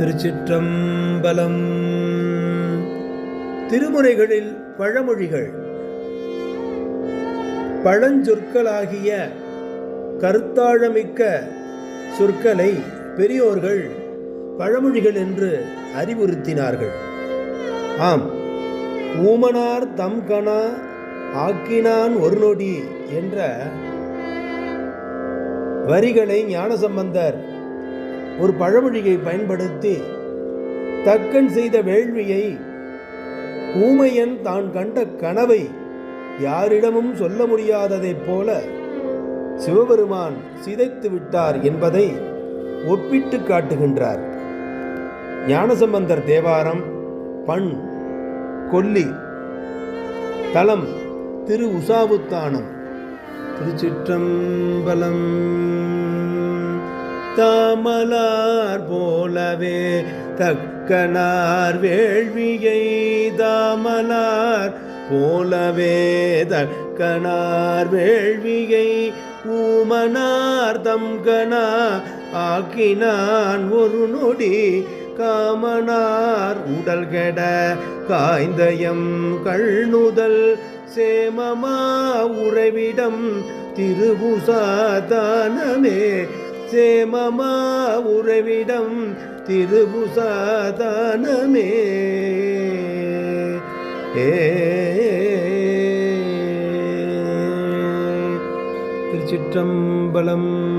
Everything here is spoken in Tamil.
திருச்சிற்றம்பலம். திருமுறைகளில் பழமொழிகள். பழஞ்சொற்களாகிய கருத்தாழமிக்க சொற்களை பெரியோர்கள் பழமொழிகள் என்று அறிவுறுத்தினார்கள். ஆம் ஊமனார் தம் கணா ஆக்கினான் ஒரு நொடி என்ற வரிகளை ஞானசம்பந்தர் ஒரு பழமொழியை பயன்படுத்தி தக்கன் செய்த வேள்வியை ஊமையன் தான் கண்ட கனவை யாரிடமும் சொல்ல முடியாததைப் போல சிவபெருமான் சிதைத்து விட்டார் என்பதை ஒப்பிட்டு காட்டுகின்றார். ஞானசம்பந்தர் தேவாரம் பண் கொல்லி தலம் திரு உசாவுத்தானம் திருச்சிற்றம்பலம் தாமலார் போலவே தக்கனார் வேள்வியை தாமலார் போலவே தக்கனார் வேள்வியை ஊமனார் தம் கணா ஆக்கினான் ஒரு நொடி காமனார். உடல் கெட காய்ந்தயம் கள்நுதல் சேமமா உறவிடம் திருபுசாதானமே சேமமா உறவிடம் திருபுசாதானமே. ஏ. திருச்சிற்றம்பலம்.